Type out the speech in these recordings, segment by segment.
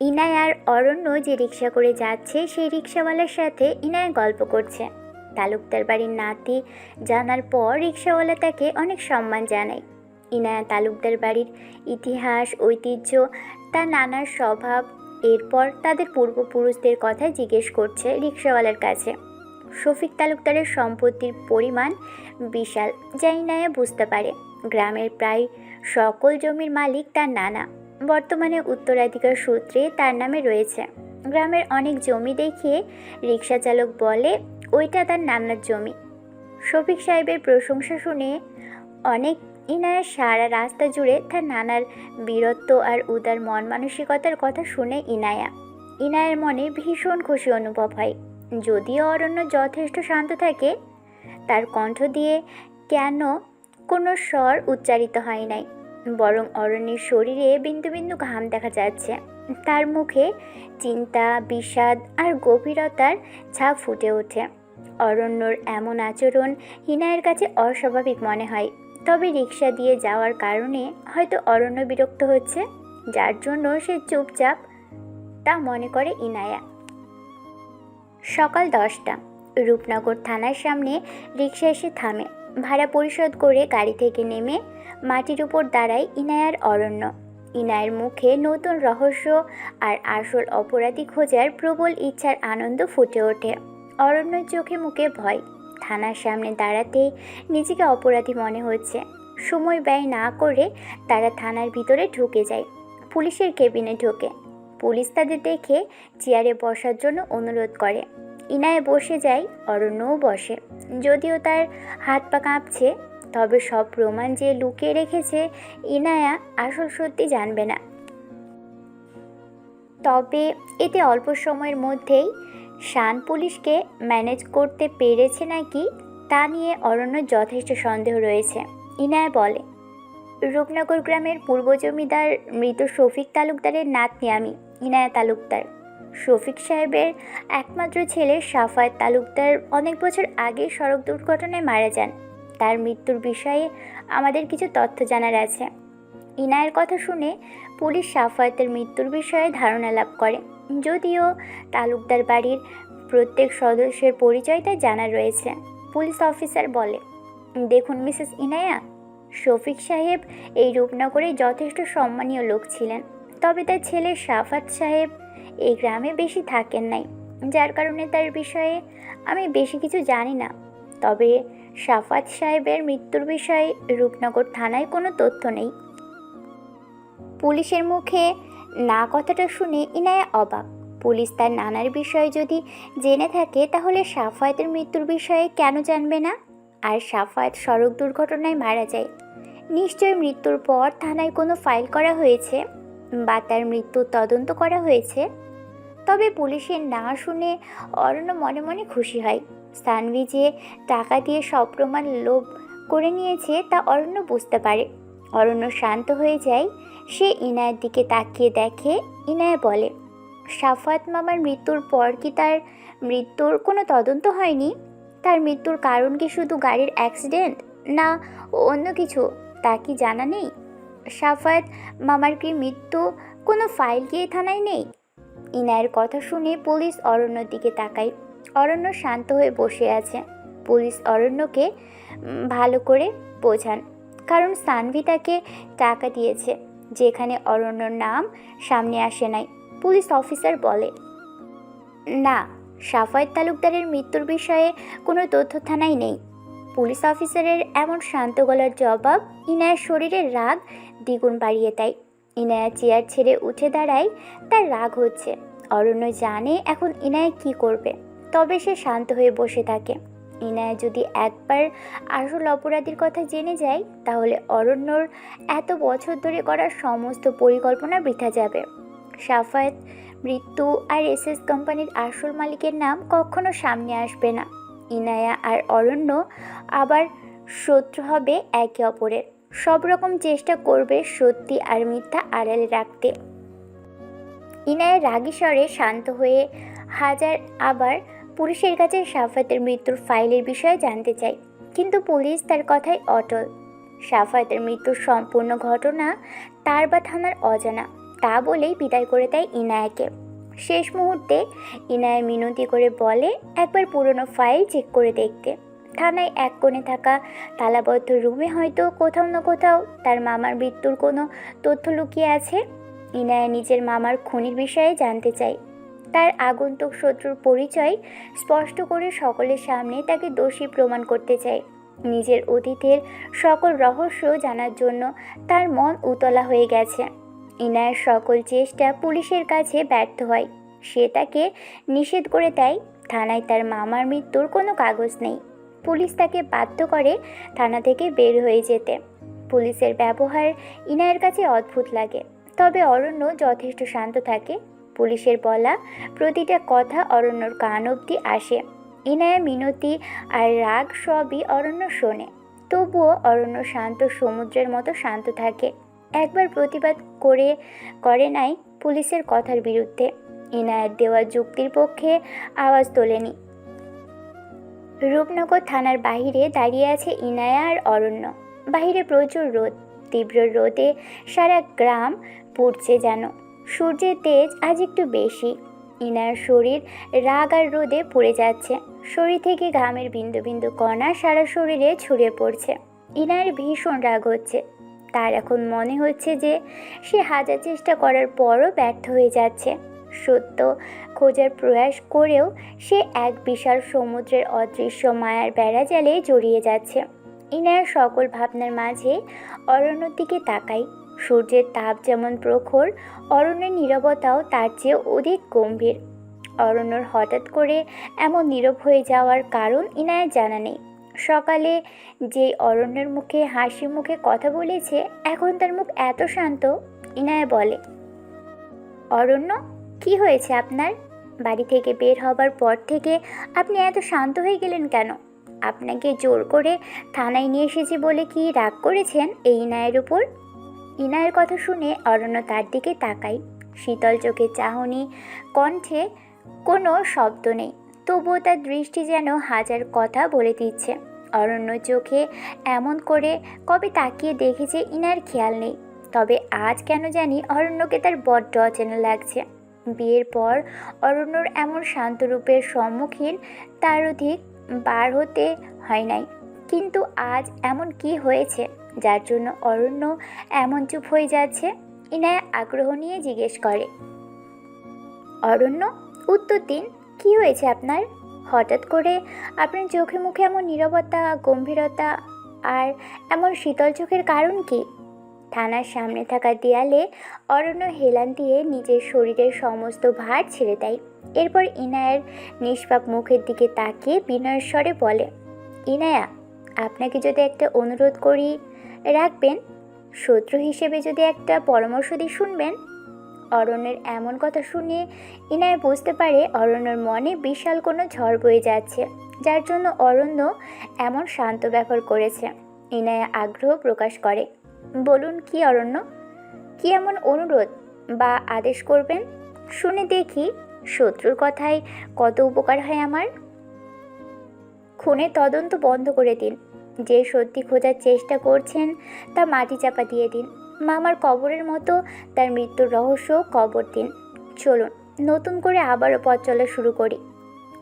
ইনায় আর অরণ্য যে রিক্সা করে যাচ্ছে, সেই রিক্সাওয়ালার সাথে ইনায় গল্প করছে। তালুকদার বাড়ির নাতি জানার পর রিক্সাওয়ালা তাকে অনেক সম্মান জানায়। ইনায়া তালুকদার বাড়ির ইতিহাস, ঐতিহ্য, তার নানার স্বভাব, এরপর তাদের পূর্বপুরুষদের কথা জিজ্ঞেস করছে রিক্সাওয়ালার কাছে। শফিক তালুকদারের সম্পত্তির পরিমাণ বিশাল, যা ইনায়া বুঝতে পারে। গ্রামের প্রায় সকল জমির মালিক তার নানা। বর্তমানে উত্তরাধিকার সূত্রে তার নামে রয়েছে। গ্রামের অনেক জমি দেখিয়ে রিক্সা চালক বলে, ওইটা তার নানার জমি। শফিক সাহেবের প্রশংসা শুনে অনেক ইনায়ের সারা রাস্তা জুড়ে তার নানার বীরত্ব আর উদার মন মানসিকতার কথা শুনে ইনায়া। ইনায়ের মনে ভীষণ খুশি অনুভব হয়। যদিও অরণ্য যথেষ্ট শান্ত থাকে, তার কণ্ঠ দিয়ে কেন কোনো স্বর উচ্চারিত হয় নাই। বরং অরণ্যের শরীরে বিন্দু বিন্দু ঘাম দেখা যাচ্ছে। তার মুখে চিন্তা, বিষাদ আর গভীরতার ছাপ ফুটে ওঠে। অরণ্যর এমন আচরণ হিনায়ের কাছে অস্বাভাবিক মনে হয়। তবে রিক্সা দিয়ে যাওয়ার কারণে হয়তো অরণ্য বিরক্ত হচ্ছে, যার জন্য সে চুপচাপ তা মনে করে ইনায়া। সকাল দশটা। রূপনগর থানার সামনে রিক্সা এসে থামে। ভাড়া পরিশোধ করে গাড়ি থেকে নেমে মাটির উপর দাঁড়ায় ইনায়ার অরণ্য। ইনায়ের মুখে নতুন রহস্য আর আসল অপরাধী খোঁজার প্রবল ইচ্ছার আনন্দ ফুটে ওঠে। অরণ্যর চোখে মুখে ভয়। থানার সামনে দাঁড়াতে নিজেকে অপরাধী মনে হচ্ছে। সময় ব্যয় না করে তারা থানার ভিতরে ঢুকে যায়। পুলিশের কেবিনে ঢোকে। পুলিশ তাদের দেখে চেয়ারে বসার জন্য অনুরোধ করে। ইনায় বসে যায়, অরণ্যও বসে। যদিও তার হাত পা কাঁপছে, তবে সব প্রমাণ যে লুকিয়ে রেখেছে ইনায়া আসল সত্যি জানবে না। তবে এতে অল্প সময়ের মধ্যেই শান পুলিশকে ম্যানেজ করতে পেরেছে নাকি, তা নিয়ে অরণ্য যথেষ্ট সন্দেহ রয়েছে। ইনায়া বলে, রূপনগর গ্রামের পূর্ব জমিদার মৃত শফিক তালুকদারের নাতনি আমি, ইনায়া তালুকদার। শফিক সাহেবের একমাত্র ছেলে সাফায়েত তালুকদার অনেক বছর আগে সড়ক দুর্ঘটনায় মারা যান। তার মৃত্যুর বিষয়ে আমাদের কিছু তথ্য জানার আছে। ইনায়ের কথা শুনে পুলিশ সাফায়েতের মৃত্যুর বিষয়ে ধারণা লাভ করে। যদিও তালুকদার বাড়ির প্রত্যেক সদস্যের পরিচয় জানা রয়েছে, পুলিশ অফিসার বলে। দেখুন মিসেস ইনায়া, শফিক সাহেব এই রূপনগরে যথেষ্ট সম্মানীয় লোক ছিলেন। তবে তার ছেলে সাফাত সাহেব এই গ্রামে বেশি থাকেন নাই, যার কারণে তার বিষয়ে আমি বেশি কিছু জানি না। তবে সাফাত সাহেবের মৃত্যুর বিষয়ে রূপনগর থানায় কোনো তথ্য নেই। পুলিশের মুখে না কথাটা শুনে ইনায়া অবাক। পুলিশ তার নানার বিষয়ে যদি জেনে থাকে, তাহলে সাফায়েতের মৃত্যুর বিষয়ে কেন জানবে না? আর সাফায়েত সড়ক দুর্ঘটনায় মারা যায়। নিশ্চয় মৃত্যুর পর থানায় কোনো ফাইল করা হয়েছে? বা তার মৃত্যুর তদন্ত করা হয়েছে? তবে পুলিশের না শুনে অরণ্য মনে মনে খুশি হয়। সানভি যে টাকা দিয়ে সব প্রমাণ লোভ করে নিয়েছে তা অরণ্য বুঝতে পারে। অরণ্য শান্ত হয়ে যায়। সে ইনায়ের দিকে তাকিয়ে দেখে, ইনায় বলে, সাফাত মামার মৃত্যুর পর কি তার মৃত্যুর কোনো তদন্ত হয়নি? তার মৃত্যুর কারণ কি শুধু গাড়ির অ্যাক্সিডেন্ট? না, অন্য কিছু? তা কি জানা নেই? সাফাত মামার কি মৃত্যু কোনো ফাইল গিয়ে থানায় নেই? ইনায়ের কথা শুনে পুলিশ অরণ্যর দিকে তাকায়। অরণ্য শান্ত হয়ে বসে আছে। পুলিশ অরণ্যকে ভালো করে বোঝান। কারণ সানভি তাকে টাকা দিয়েছে, যেখানে অরণ্যর নাম সামনে আসে নাই। পুলিশ অফিসার বলে, না, সাফায়েত তালুকদারের মৃত্যুর বিষয়ে কোনো তথ্য থানায় নেই। পুলিশ অফিসারের এমন শান্ত গলার জবাব ইনায়ের শরীরের রাগ দ্বিগুণ বাড়িয়ে দেয়। ইনায়া চেয়ার ছেড়ে উঠে দাঁড়ায়, তার রাগ হচ্ছে। অরণ্য জানে এখন ইনায়া কি করবে, তবে সে শান্ত হয়ে বসে থাকে। ইনায়া যদি একবার আসল অপরাধীর কথা জেনে যায়, তাহলে অরণ্যর এত বছর ধরে করা সমস্ত পরিকল্পনা বৃথা যাবে। সাফায়েত, মৃত্যু আর এস এস কোম্পানির আসল মালিকের নাম কখনো সামনে আসবে না। ইনায়া আর অরণ্য আবার শত্রু হবে একে অপরের। সব রকম চেষ্টা করবে সত্যি আর মিথ্যা আড়ালে রাখতে। ইনায়ের রাগী স্বরে শান্ত হয়ে হাজার আবার পুলিশের কাছে সাফাতের মৃত্যুর ফাইলের বিষয়ে জানতে চায়, কিন্তু পুলিশ তার কথায় অটল। সাফাতের মৃত্যুর সম্পূর্ণ ঘটনা তার বা থানার অজানা, তা বলেই বিদায় করে দেয় ইনায়াকে। শেষ মুহূর্তে ইনায়া মিনতি করে বলে, একবার পুরনো ফাইল চেক করে দেখতে। থানায় এক কোণে থাকা তালাবদ্ধ রুমে হয়তো কোথাও না কোথাও তার মামার মৃত্যুর কোনো তথ্য লুকিয়ে আছে? ইনায়া নিজের মামার খুনির বিষয়ে জানতে চায়। তার আগন্তুক শত্রুর পরিচয় স্পষ্ট করে সকলের সামনে তাকে দোষী প্রমাণ করতে চায়। নিজের অতীতের সকল রহস্য জানার জন্য তার মন উতলা হয়ে গেছে। ইনায়ের সকল চেষ্টা পুলিশের কাছে ব্যর্থ হয়। সে তাকে নিষেধ করে দেয়। থানায় তার মামার মৃত্যুর কোনো কাগজ নেই। পুলিশ তাকে বাধ্য করে থানা থেকে বের হয়ে যেতে। পুলিশের ব্যবহার ইনায়ের কাছে অদ্ভুত লাগে। তবে অরণ্য যথেষ্ট শান্ত থাকে। পুলিশের বলা প্রতিটা কথা অরণ্যর কান অবধি আসে। ইনায়া, মিনতি আর রাগ সবই অরণ্য শোনে। তবুও অরণ্য শান্ত সমুদ্রের মতো শান্ত থাকে। একবার প্রতিবাদ করে করে নাই পুলিশের কথার বিরুদ্ধে। ইনায়ের দেওয়া যুক্তির পক্ষে আওয়াজ তোলেনি। রূপনগর থানার বাহিরে দাঁড়িয়ে আছে ইনায়া আর অরণ্য। বাহিরে প্রচুর রোদ, তীব্র রোদে সারা গ্রাম পুড়ছে যেন। সূর্যের তেজ আজ একটু বেশি। ইনার শরীর রাগ আর রোদে পড়ে যাচ্ছে। শরীর থেকে ঘামের বিন্দু বিন্দু কণা সারা শরীরে ছড়িয়ে পড়ছে। ইনার ভীষণ রাগ হচ্ছে। তার এখন মনে হচ্ছে যে সে হাজার চেষ্টা করার পরও ব্যর্থ হয়ে যাচ্ছে। সত্য খোঁজার প্রয়াস করেও সে এক বিশাল সমুদ্রের অদৃশ্য মায়ার বেড়া জালে জড়িয়ে যাচ্ছে। ইনার সকল ভাবনার মাঝে অরণ্যর দিকে তাকাই। সূর্যের তাপ যেমন প্রখর, অরণ্যের নীরবতাও তার চেয়ে অধিক গম্ভীর। অরণ্যর হঠাৎ করে এমন নীরব হয়ে যাওয়ার কারণ ইনায়ের জানা নেই। সকালে যে অরণ্যের মুখে হাসি মুখে কথা বলেছে, এখন তার মুখ এত শান্ত ইনায়া বলে, অরণ্য, কি হয়েছে আপনার? বাড়ি থেকে বের হবার পর থেকে আপনি এত শান্ত হয়ে গেলেন কেন? আপনাকে জোর করে থানায় নিয়ে এসেছি বলে কি রাগ করেছেন এই ইনায়ের উপর? ইনায়ের কথা শুনে অরণ্য তার দিকে তাকাই শীতল চোখে চাহনি, কণ্ঠে কোনো শব্দ নেই। তবুও তার দৃষ্টি যেন হাজার কথা বলে দিচ্ছে। অরণ্য চোখে এমন করে কবে তাকিয়ে দেখেছে ইনার খেয়াল নেই। তবে আজ কেন জানি অরণ্যকে তার বড্ড অচেনা লাগছে। বিয়ের পর অরণ্যর এমন শান্ত রূপের সম্মুখীন তার অধিক বার হতে হয় নাই। কিন্তু আজ এমন কি হয়েছে, যার জন্য অরণ্য এমন চুপ হয়ে যাচ্ছে, ইনায়া আগ্রহ নিয়ে জিজ্ঞেস করে। অরণ্য, উত্তর দিন, কি হয়েছে আপনার? হঠাৎ করে আপনার চোখে মুখে এমন নীরবতা, গম্ভীরতা আর এমন শীতল চোখের কারণ কি? থানার সামনে থাকা দেয়ালে অরণ্য হেলান দিয়ে নিজের শরীরের সমস্ত ভার ছেড়ে দেয়। এরপর ইনায়ের নিষ্পাপ মুখের দিকে তাকিয়ে বিনয়ের স্বরে বলে, ইনায়া, আপনাকে যদি একটা অনুরোধ করি, রাখবেন? শত্রু হিসেবে যদি একটা পরামর্শ দিয়ে শুনবেন? অরণ্যের এমন কথা শুনে ইনায় বুঝতে পারে অরণ্যর মনে বিশাল কোনো ঝড় বয়ে যাচ্ছে, যার জন্য অরণ্য এমন শান্ত ব্যবহার করেছে। ইনায়া আগ্রহ প্রকাশ করে বলুন কি অরণ্য? কি এমন অনুরোধ বা আদেশ করবেন? শুনে দেখি শত্রুর কথায় কত উপকার হয় আমার। খুনের তদন্ত বন্ধ করে দিন। যে সত্যি খোঁজার চেষ্টা করছেন, তা মাটি চাপা দিয়ে দিন। মামার কবরের মতো তার মৃত্যুর রহস্য কবর দিন। চলুন, নতুন করে আবারও পথ চলা শুরু করি।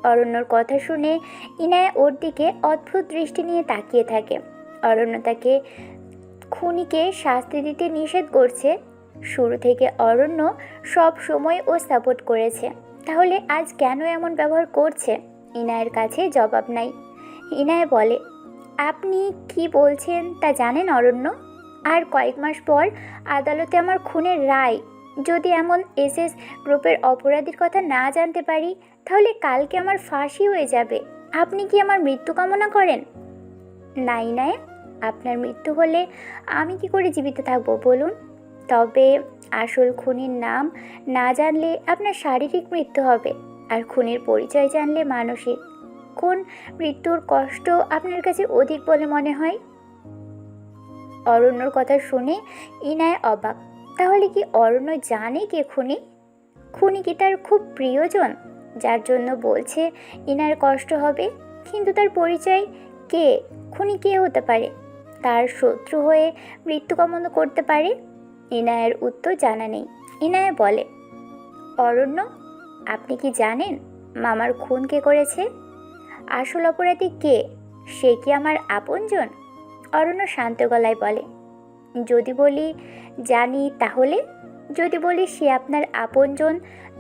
অরণ্যর কথা শুনে ইনায়া ওর দিকে অদ্ভুত দৃষ্টি নিয়ে তাকিয়ে থাকে। অরণ্য তাকে খুনিকে শাস্তি দিতে নিষেধ করছে। শুরু থেকে অরণ্য সব সময় ও সাপোর্ট করেছে। তাহলে আজ কেন এমন ব্যবহার করছে? ইনায়ের কাছে জবাব নাই। ইনায় বলে, আপনি কি বলছেন তা জানেন অরণ্য? আর কয়েক মাস পর আদালতে আমার খুনের রায়। যদি এমন এসএস গ্রুপের অপরাধীর কথা না জানতে পারি, তাহলে কালকে আমার ফাঁসি হয়ে যাবে। আপনি কি আমার মৃত্যু কামনা করেন? নাই নাই আপনার মৃত্যু হলে আমি কি করে জীবিত থাকব বলুন? তবে আসল খুনির নাম না জানলে আপনার শারীরিক মৃত্যু হবে আর খুনির পরিচয় জানলে মানসিক। কোন মৃত্যুর কষ্ট আপনার কাছে অধিক বলে মনে হয়? অরণ্যর কথা শুনে ইনায় অবাক। তাহলে কি অরণ্য জানে কে খুনি? খুনি কি তার খুব প্রিয়জন, যার জন্য বলছে ইনার কষ্ট হবে? কিন্তু তার পরিচয় কে? খুনি কে হতে পারে? তার শত্রু হয়ে মৃত্যু কামনা করতে পারে? ইনায়ের উত্তর জানা নেই। ইনায়া বলে, অরণ্য, আপনি কি জানেন মামার খুন কে করেছে? আসল অপরাধী কে? সে কি আমার আপনজন? অরণ্য শান্ত গলায় বলে, যদি বলি জানি তাহলে? যদি বলি সে আপনার আপনজন,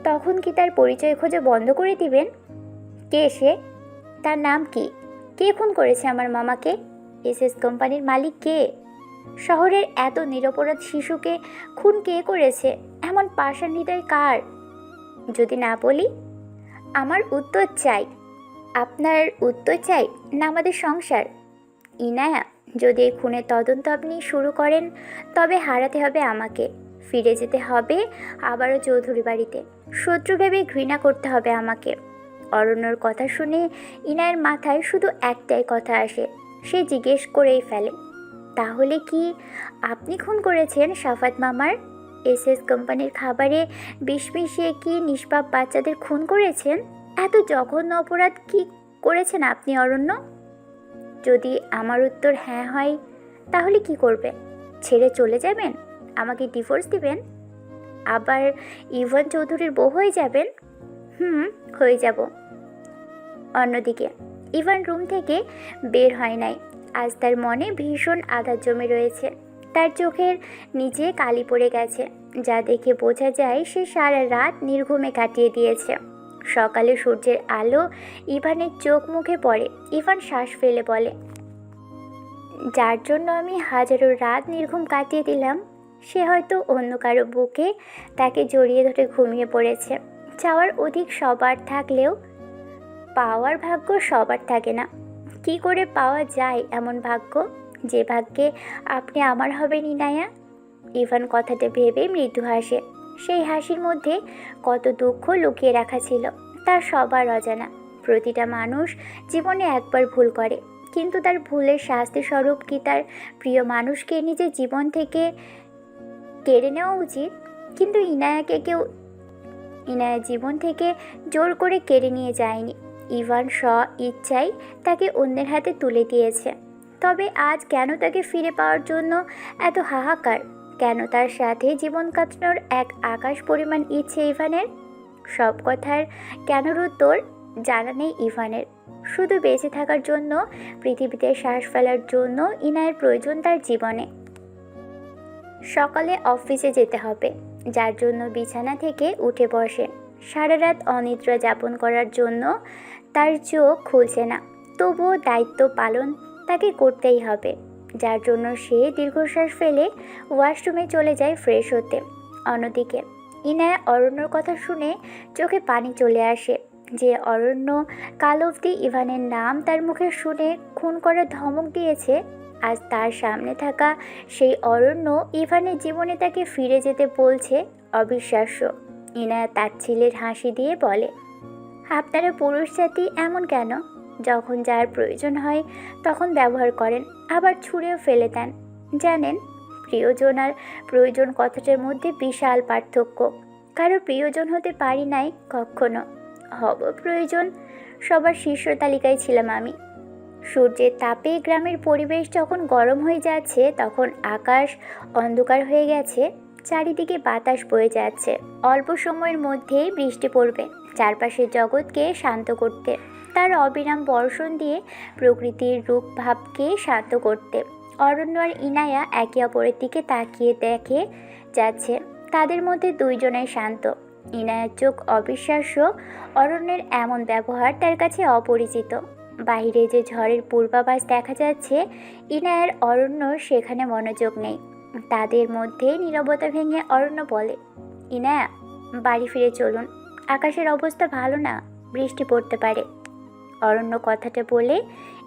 তখন কি তার পরিচয় খোঁজে বন্ধ করে দিবেন? কে সে? তার নাম কি? কে খুন করেছে আমার মামাকে? এসএস কোম্পানির মালিক কে? শহরের এত নিরপরাধ শিশুকে খুন কে করেছে? এমন পাষাণ হৃদয় কার? যদি না বলি, আমার উত্তর চাই। আপনার উত্তর চাই না আমাদের সংসার। ইনায়া, যদি এই খুনের তদন্ত আপনি শুরু করেন, তবে হারাতে হবে আমাকে। ফিরে যেতে হবে আবারও চৌধুরী বাড়িতে। শত্রু ভেবে ঘৃণা করতে হবে আমাকে। অরণ্যর কথা শুনে ইনায়ের মাথায় শুধু একটাই কথা আসে সে জিজ্ঞেস করেই ফেলে। তাহলে কি আপনি খুন করেছেন সাফাত মামার? এস এস কোম্পানির খাবারে বিষ মিশিয়ে কি নিষ্পাপ বাচ্চাদের খুন করেছেন? এত জঘন্য অপরাধ কি করেছেন আপনি, অরণ্য? যদি আমার উত্তর হ্যাঁ হয়, তাহলে কি করবে ছেড়ে চলে যাবেন? আমাকে ডিভোর্স দিবেন? আবার ইভান চৌধুরীর বউ হয়ে যাবেন? হুম, হয়ে যাব। অন্যদিকে ইভান রুম থেকে বের হয় নাই। আজ তার মনে ভীষণ আঘাত জমে রয়েছে। তার চোখের নিচে কালি পড়ে গেছে। যা দেখে বোঝা যায় সে সারা রাত নির্ঘুমে কাটিয়ে দিয়েছে। সকালে সূর্যের আলো ইভানের চোখ মুখে পড়ে। ইভান শ্বাস ফেলে বলে, যার জন্য আমি হাজারো রাত নির্ঘুম কাটিয়ে দিলাম, সে হয়তো অন্য কারও বুকে তাকে জড়িয়ে ধরে ঘুমিয়ে পড়েছে। চাওয়ার অধিক সবার থাকলেও পাওয়ার ভাগ্য সবার থাকে না। কি করে পাওয়া যায় এমন ভাগ্য? যে ভাগ্যে আপনি আমার হবেন ইনায়া? ইভান কথাটা ভেবে মৃদু হাসে। সেই হাসির মধ্যে কত দুঃখ লুকিয়ে রাখা ছিল তার সবার অজানা। প্রতিটা মানুষ জীবনে একবার ভুল করে, কিন্তু তার ভুলের শাস্তি স্বরূপ কি তার প্রিয় মানুষকে নিজের জীবন থেকে কেড়ে নেওয়া উচিত? কিন্তু ইনায়াকে কেউ ইনায়া জীবন থেকে জোর করে কেড়ে নিয়ে যায়নি। ইভান স ইচ্ছাই তাকে অন্যের হাতে তুলে দিয়েছে। তবে আজ কেন তাকে ফিরে পাওয়ার জন্য এত হাহাকার? কেন তার সাথে জীবন কাটানোর এক আকাশ পরিমাণ ইচ্ছে ইভানের? সব কথার কেনর উত্তর জানা নেই ইভানের। শুধু বেঁচে থাকার জন্য, পৃথিবীতে শ্বাস ফেলার জন্য ইনায়ের প্রয়োজন তার জীবনে। সকালে অফিসে যেতে হবে, যার জন্য বিছানা থেকে উঠে বসে। সারা রাত অনিদ্রা যাপন করার জন্য তার চোখ খুলছে না। তবুও দায়িত্ব পালন তাকে করতেই হবে, যার জন্য সে দীর্ঘশ্বাস ফেলে ওয়াশরুমে চলে যায় ফ্রেশ হতে। অন্যদিকে, ইনায়া অরণ্যর কথা শুনে চোখে পানি চলে আসে, যে অরণ্য কাল অবধি ইভানের নাম তার মুখে শুনে খুন করার ধমক দিয়েছে আজ তার সামনে থাকা সেই অরণ্য ইভানের জীবনে তাকে ফিরে যেতে বলছে অবিশ্বাস্য। ইনায়া তাচ্ছিলের হাসি দিয়ে বলে আপনারা পুরুষ জাতি এমন কেন? যখন যার প্রয়োজন হয়, তখন ব্যবহার করেন, আবার ছুঁড়েও ফেলে দেন। জানেন প্রিয়জন আর প্রয়োজন কথাটার মধ্যে বিশাল পার্থক্য। কারও প্রিয়জন হতে পারি নাই কখনো। হব প্রয়োজন, সবার শীর্ষ তালিকায় ছিলাম আমি। সূর্যের তাপে গ্রামের পরিবেশ যখন গরম হয়ে যাচ্ছে, তখন আকাশ অন্ধকার হয়ে গেছে, চারিদিকে বাতাস বয়ে যাচ্ছে। অল্প সময়ের মধ্যেই বৃষ্টি পড়বে। চারপাশের জগৎকে শান্ত করতে, তার অবিরাম বর্ষণ দিয়ে প্রকৃতির রূপ ভাবকে শান্ত করতে। অরণ্য আর ইনায়া একে অপরের দিকে তাকিয়ে দেখে যাচ্ছে, তাদের মধ্যে দুইজনাই শান্ত। ইনায়ার চোখ অবিশ্বাস্য, অরণ্যের এমন ব্যবহার তার কাছে অপরিচিত। বাইরে যে ঝড়ের পূর্বাভাস দেখা যাচ্ছে, ইনায়ার অরণ্য সেখানে মনোযোগ নেই। তাদের মধ্যে নীরবতা ভেঙে অরণ্য বলে, ইনায়া, বাড়ি ফিরে চলুন। আকাশের অবস্থা ভালো না, বৃষ্টি পড়তে পারে। অরণ্য কথাটা বলে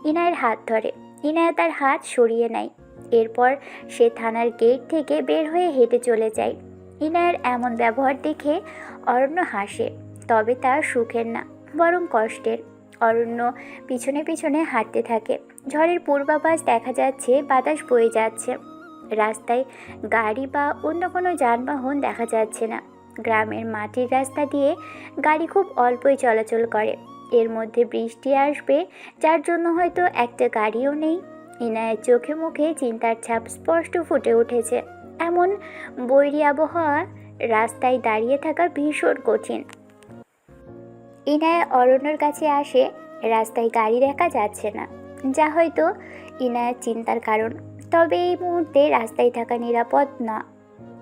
ইনায়ের হাত ধরে। ইনায়া তার হাত সরিয়ে নেয়। এরপর সে থানার গেট থেকে বের হয়ে হেঁটে চলে যায়। ইনায়ের এমন ব্যবহার দেখে অরণ্য হাসে, তবে তার সুখের না, বরং কষ্টের। অরণ্য পিছনে পিছনে হাঁটতে থাকে। ঝড়ের পূর্বাভাস দেখা যাচ্ছে, বাতাস বয়ে যাচ্ছে। রাস্তায় গাড়ি বা অন্য কোনো যানবাহন দেখা যাচ্ছে না। গ্রামের মাটির রাস্তা দিয়ে গাড়ি খুব অল্পই চলাচল করে। এর মধ্যে বৃষ্টি আসবে, যার জন্য হয়তো একটা গাড়িও নেই। ইনায়ের চোখে মুখে চিন্তার ছাপ স্পষ্ট ফুটে উঠেছে। এমন বৈরী আবহাওয়া রাস্তায় দাঁড়িয়ে থাকা ভীষণ কঠিন। ইনায়া অরণ্যর কাছে আসে, রাস্তায় গাড়ি দেখা যাচ্ছে না। যা হয়তো ইনায়ার চিন্তার কারণ। তবে এই মুহূর্তে রাস্তায় থাকা নিরাপদ না।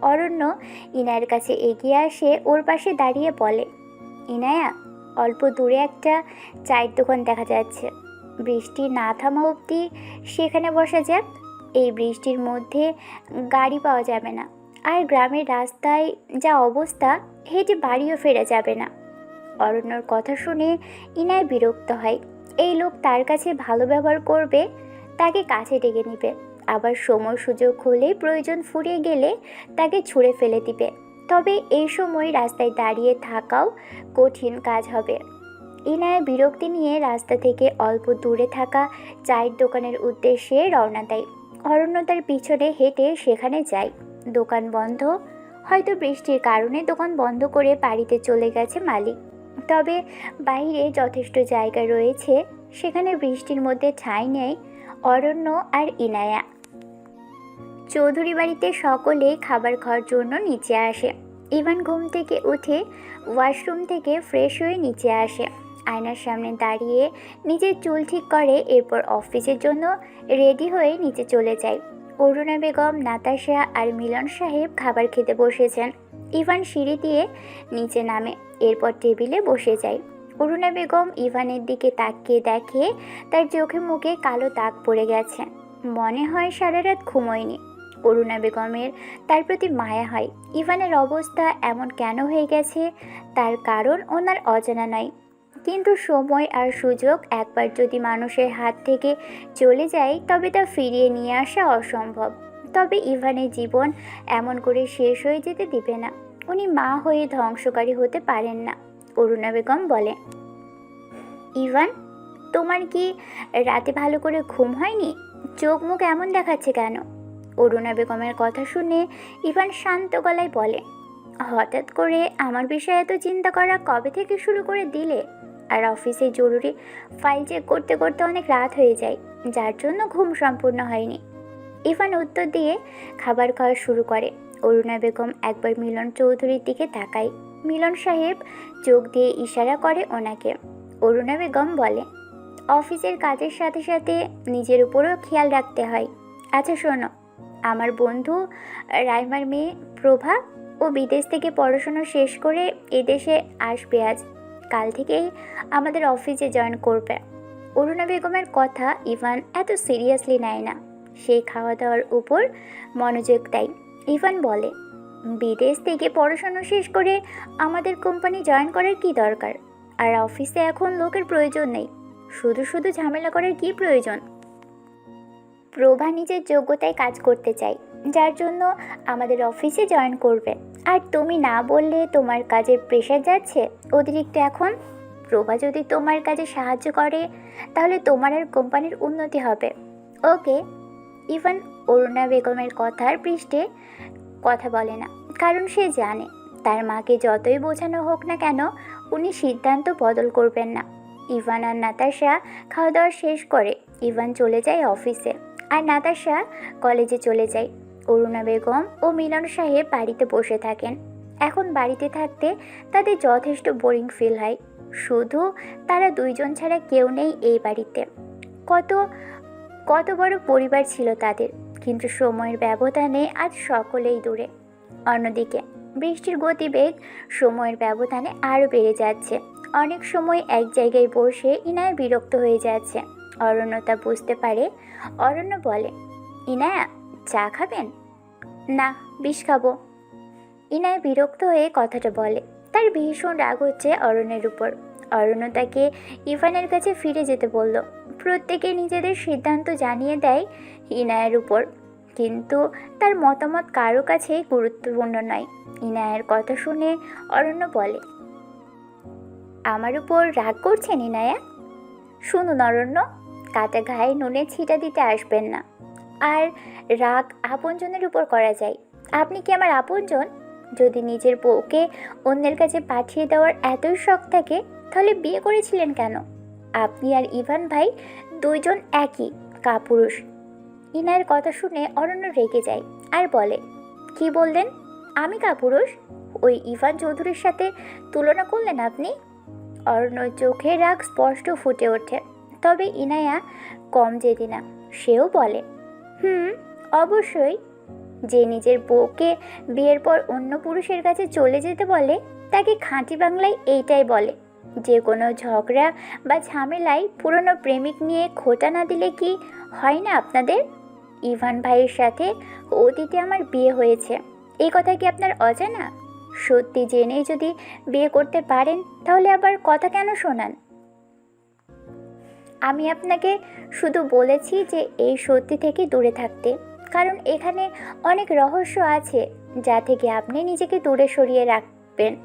অরণ্য ইনায়ের কাছে এগিয়ে আসে, ওর পাশে দাঁড়িয়ে বলে, ইনায়া, অল্প দূরে একটা চায়ের দোকান দেখা যাচ্ছে। বৃষ্টি না থামা অবধি সেখানে বসা যাক। এই বৃষ্টির মধ্যে গাড়ি পাওয়া যাবে না। আর গ্রামের রাস্তায় যা অবস্থা, হেঁটে বাড়িও ফেরা যাবে না। অরণ্যর কথা শুনে ইনায় বিরক্ত হয়। এই লোক তার কাছে ভালো ব্যবহার করবে, তাকে কাছে ডেকে নিবে। আবার সময় সুযোগ হলে প্রয়োজন ফুরিয়ে গেলে তাকে ছুঁড়ে ফেলে দিবে। তবে এই সময় রাস্তায় দাঁড়িয়ে থাকাও কঠিন কাজ হবে। ইনায় বিরক্তি নিয়ে রাস্তা থেকে অল্প দূরে থাকা চায়ের দোকানের উদ্দেশ্যে রওনা দেয়। অরণ্য তার পিছনে হেঁটে সেখানে যায়। দোকান বন্ধ। হয়তো বৃষ্টির কারণে দোকান বন্ধ করে বাড়িতে চলে গেছে মালিক। তবে বাইরে যথেষ্ট জায়গা রয়েছে। সেখানে বৃষ্টির মধ্যে ঠাঁই নেয় অরণ্য আর ইনায়া। চৌধুরী বাড়িতে সকলে খাবার খাওয়ার জন্য নিচে আসে। ইভান ঘুম থেকে উঠে ওয়াশরুম থেকে ফ্রেশ হয়ে নিচে আসে। আয়নার সামনে দাঁড়িয়ে নিজের চুল ঠিক করে, এরপর অফিসের জন্য রেডি হয়ে নিচে চলে যায়। অরুণা বেগম, নাতাশা আর মিলন সাহেব খাবার খেতে বসেছেন। ইভান সিঁড়ি দিয়ে নিচে নামে, এরপর টেবিলে বসে যায়। অরুণা বেগম ইভানের দিকে তাকিয়ে দেখে তার চোখে মুখে কালো দাগ পড়ে গেছে। মনে হয় সারা রাত ঘুমোয়নি। অরুণা বেগমের তার প্রতি মায়া হয়। ইভানের অবস্থা এমন কেন হয়ে গেছে? তার কারণ ওনার অজানা নয়। কিন্তু সময় আর সুযোগ একবার যদি মানুষের হাত থেকে চলে যায়, তবে তা ফিরিয়ে নিয়ে আসা অসম্ভব। তবে ইভানের জীবন এমন করে শেষ হয়ে যেতে দিবে না। উনি মা হয়ে ধ্বংসকারী হতে পারেন না, অরুণা বেগম বলে। ইভান, তোমার কি রাতে ভালো করে ঘুম হয়নি? চোখ মুখ এমন দেখাচ্ছে কেন? অরুণা বেগমের কথা শুনে ইভান শান্ত গলায় বলে, হঠাৎ করে আমার বিষয়ে এত চিন্তা করা কবে থেকে শুরু করে দিলে? আর অফিসে জরুরি ফাইল চেক করতে করতে অনেক রাত হয়ে যায়, যার জন্য ঘুম সম্পূর্ণ হয়নি। ইভান উত্তর দিয়ে খাবার খাওয়া শুরু করে। অরুণা বেগম একবার মিলন চৌধুরীর দিকে তাকায়। মিলন সাহেব চোখ দিয়ে ইশারা করে ওনাকে। অরুণা বেগম বলে, অফিসের কাজের সাথে সাথে নিজের উপরও খেয়াল রাখতে হয়। আচ্ছা শোনো আমার বন্ধু রাইমার মেয়ে প্রভা ও বিদেশ থেকে পড়াশোনা শেষ করে এদেশে আসবে আজ। কাল থেকেই আমাদের অফিসে জয়েন করবে। অরুণা বেগমের কথা ইভান এত সিরিয়াসলি নেয় না। সে খাওয়া দাওয়ার উপর মনোযোগ দেয়। ইভান বলে, বিদেশ থেকে পড়াশোনা শেষ করে আমাদের কোম্পানি জয়েন করার কি দরকার? আর অফিসে এখন লোকের প্রয়োজন নেই। শুধু শুধু ঝামেলা করার কি প্রয়োজন? প্রভা নিজের যোগ্যতায় কাজ করতে চাই যার জন্য আমাদের অফিসে জয়েন করবে। আর তুমি না বললে তোমার কাজের প্রেশার যাচ্ছে? অতিরিক্ত এখন? প্রভা যদি তোমার কাজে সাহায্য করে, তাহলে তোমার আর কোম্পানির উন্নতি হবে। ওকে। ইভান অরুণা বেগমের কথার পৃষ্ঠে কথা বলে না, কারণ সে জানে, তার মাকে যতই বোঝানো হোক না কেন, উনি সিদ্ধান্ত বদল করবেন না। ইভান আর নাতাশা খাওয়া দাওয়া শেষ করে ইভান চলে যায় অফিসে। আর নাতাশা কলেজে চলে যায়। অরুণা বেগম ও মিলন সাহেব বাড়িতে বসে থাকেন। এখন বাড়িতে থাকতে তাদের যথেষ্ট বোরিং ফিল হয়। শুধু তারা দুইজন ছাড়া কেউ নেই এই বাড়িতে। কত কত বড় পরিবার ছিল তাদের, কিন্তু সময়ের ব্যবধানে আজ সকলেই দূরে। অন্যদিকে বৃষ্টির গতিবেগ সময়ের ব্যবধানে আরও বেড়ে যাচ্ছে। অনেক সময় এক জায়গায় বসে ইনায় বিরক্ত হয়ে যাচ্ছে। অরণ্য তা বুঝতে পারে। অরণ্য বলে, ইনায়া, চা খাবেন? না, বিষ খাব। ইনায় বিরক্ত হয়ে কথাটা বলে। তার ভীষণ রাগ হচ্ছে অরণ্যের উপর। অরণ্য তাকে ইভানের কাছে ফিরে যেতে বলল। প্রত্যেকে নিজেদের সিদ্ধান্ত জানিয়ে দেয় ইনায়ের উপর। কিন্তু তার মতামত কারও কাছেই গুরুত্বপূর্ণ নয়। ইনায়ের কথা শুনে অরণ্য বলে, আমার উপর রাগ করছেন ইনায়া? শুনুন অরণ্য কাটা ঘায়ে নুনে ছিটা দিতে আসবেন না। আর রাগ আপনজনের উপর করা যায়। আপনি কি আমার আপনজন? যদি নিজের বউকে অন্যের কাছে পাঠিয়ে দেওয়ার এতই শখ থাকে, তাহলে বিয়ে করেছিলেন কেন? আপনি আর ইভান ভাই দুইজন একই কাপুরুষ। ইনার কথা শুনে অরণ্য রেগে যায় আর বলে, কি বললেন? আমি কাপুরুষ? ওই ইভান চৌধুরীর সাথে তুলনা করলেন আপনি? অরণ্য চোখে রাগ স্পষ্ট ফুটে ওঠে। তবে ইনায়া কম জেদি না, সেও বলে, হুম, অবশ্যই। যে নিজের বউকে বিয়ের পর অন্য পুরুষের কাছে চলে যেতে বলে, তাকে খাঁটি বাংলায় এইটাই বলে, যে কোনো ঝগড়া বা ঝামেলায় পুরনো প্রেমিক নিয়ে খোটা না দিলে কি হয় না আপনাদের? ইভান ভাইয়ের সাথে অতীতে আমার বিয়ে হয়েছে এই কথা কি আপনার অজানা? সত্যি জেনেই যদি বিয়ে করতে পারেন, তাহলে আবার কথা কেন শোনান? আমি আপনাকে শুধু বলেছি যে এই সত্যি থেকে দূরে থাকতে। কারণ এখানে অনেক রহস্য আছে যা থেকে আপনি নিজেকে দূরে সরিয়ে রাখবেন।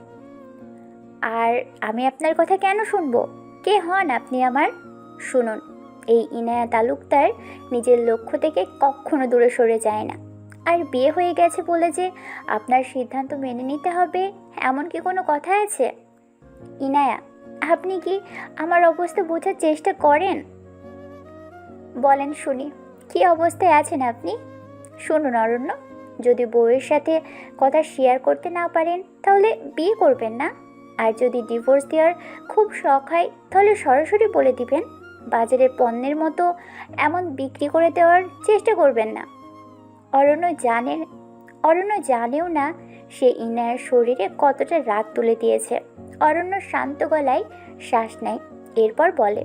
আর আমি আপনার কথা কেন শুনব? কে হন আপনি আমার? শুনুন, এই ইনায়া তালুকদার নিজের লক্ষ্য থেকে কখনো দূরে সরে যায় না। আর বিয়ে হয়ে গেছে বলে যে আপনার সিদ্ধান্ত মেনে নিতে হবে, এমন কি কোনো কথা আছে? ইনায়া আপনি কি আমার অবস্থা বোঝার চেষ্টা করেন? বলেন শুনি, কি অবস্থায় আছেন আপনি? শুনুন অরণ্য, যদি বউয়ের সাথে কথা শেয়ার করতে না পারেন, তাহলে বিয়ে করবেন না। আর যদি ডিভোর্স দেওয়ার খুব শখ হয়, তাহলে সরাসরি বলে দিবেন, বাজারে পণ্যের মতো এমন বিক্রি করে দেওয়ার চেষ্টা করবেন না। অরণ্য জানেন, অরণ্য জানেও না সে ইনার শরীরে কতটা রাগ তুলে দিয়েছে। অরণ্য শান্ত গলায় শ্বাস নেয় এরপর বলে